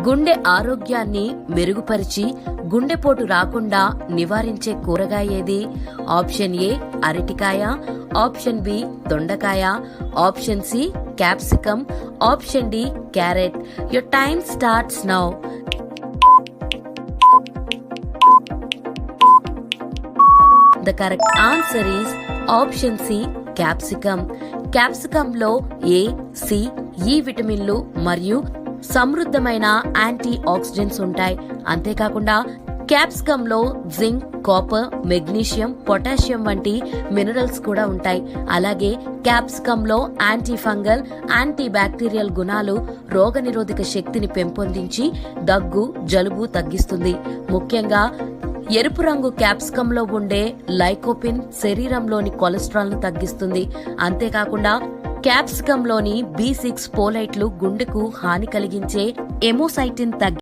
గుండె ఆరోగ్యాన్ని మెరుగుపరిచి గుండెపోటు రాకుండా నివారించే కూరగాయ ఏది ఆప్షన్ ఏ అరటికాయ ఆప్షన్ బి దొండకాయ option C capsicum option D carrot. Your time starts now the correct answer is option C capsicum క్యాప్సికమ్లో A C E విటమిన్లు మరియు సమృద్ధమైన యాంటీ ఆక్సిడెంట్స్ ఉంటాయి. అంతేకాకుండా క్యాప్సికమ్లో జింక్ కాపర్ మెగ్నీషియం పొటాషియం వంటి మినరల్స్ కూడా ఉంటాయి. అలాగే క్యాప్సికమ్లో యాంటీ ఫంగల్ యాంటీ బ్యాక్టీరియల్ గుణాలు రోగనిరోధక శక్తిని పెంపొందించి దగ్గు జలుబు తగ్గిస్తుంది. ముఖ్యంగా ఎరుపు రంగు క్యాప్సికమ్లో ఉండే లైకోపిన్ శరీరంలోని కొలెస్ట్రాల్ను తగ్గిస్తుంది. అంతేకాకుండా క్యాప్సికంలోని బి సిక్స్ పోలైట్లు గుండెకు హాని కలిగించే ఎమోసైటిన్ తగ్గి